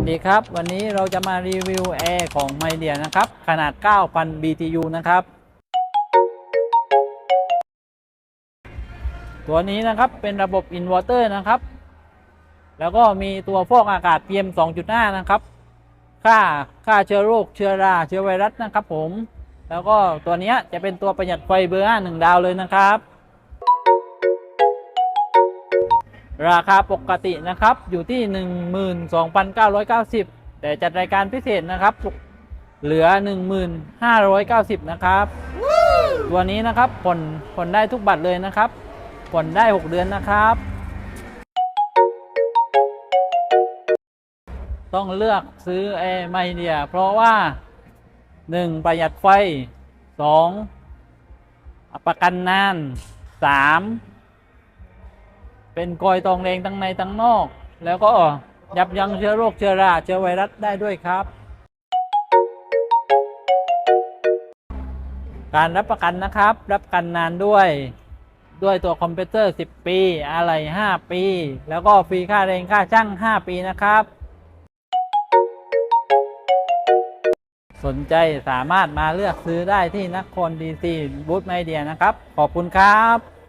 สดีครับ วันนี้เราจะมารีวิวแอร์ของไมเดียนะครับ ขนาด 9,000 BTU นะครับ ตัวนี้นะครับเป็นระบบอินเวอร์เตอร์นะครับ แล้วก็มีตัวฟอกอากาศ PM 2.5 นะครับ ค่าค่าเชื้อโรคเชื้อราเชื้อไวรัสนะครับผม แล้วก็ตัวนี้จะเป็นตัวประหยัดไฟเบอร์ 5 1 ดาวเลยนะครับ ราคาปกตินะครับอยู่ที่ 12,990 แต่จัดรายการพิเศษนะครับ เหลือ 1,590 นะครับ ตัวนี้นะครับผ่อนผ่อนได้ทุกบัตรเลยนะครับผ่อนได้ 6 เดือนนะครับ ต้องเลือกซื้อแอร์ไมเดียเพราะว่า 1. ประหยัดไฟ 2. ประกันนาน 3. เป็นกอยตองแดงทั้งในทั้งนอก แล้วก็ยับยั้งเชื้อโรคเชื้อราเชื้อไวรัสได้ด้วยครับ การรับประกันนะครับ รับประกันนานด้วย ด้วยตัวคอมพิวเตอร์ 10 ปี อะไร 5 ปี แล้วก็ฟรีค่าแรงค่าช่าง 5 ปีนะครับ สนใจสามารถมาเลือกซื้อได้ที่นครดีซีบูธไมเดียนะครับ ขอบคุณครับ